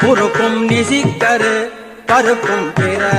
குறுக்கும் நிசிக்கரு பருக்கும் பிறவ.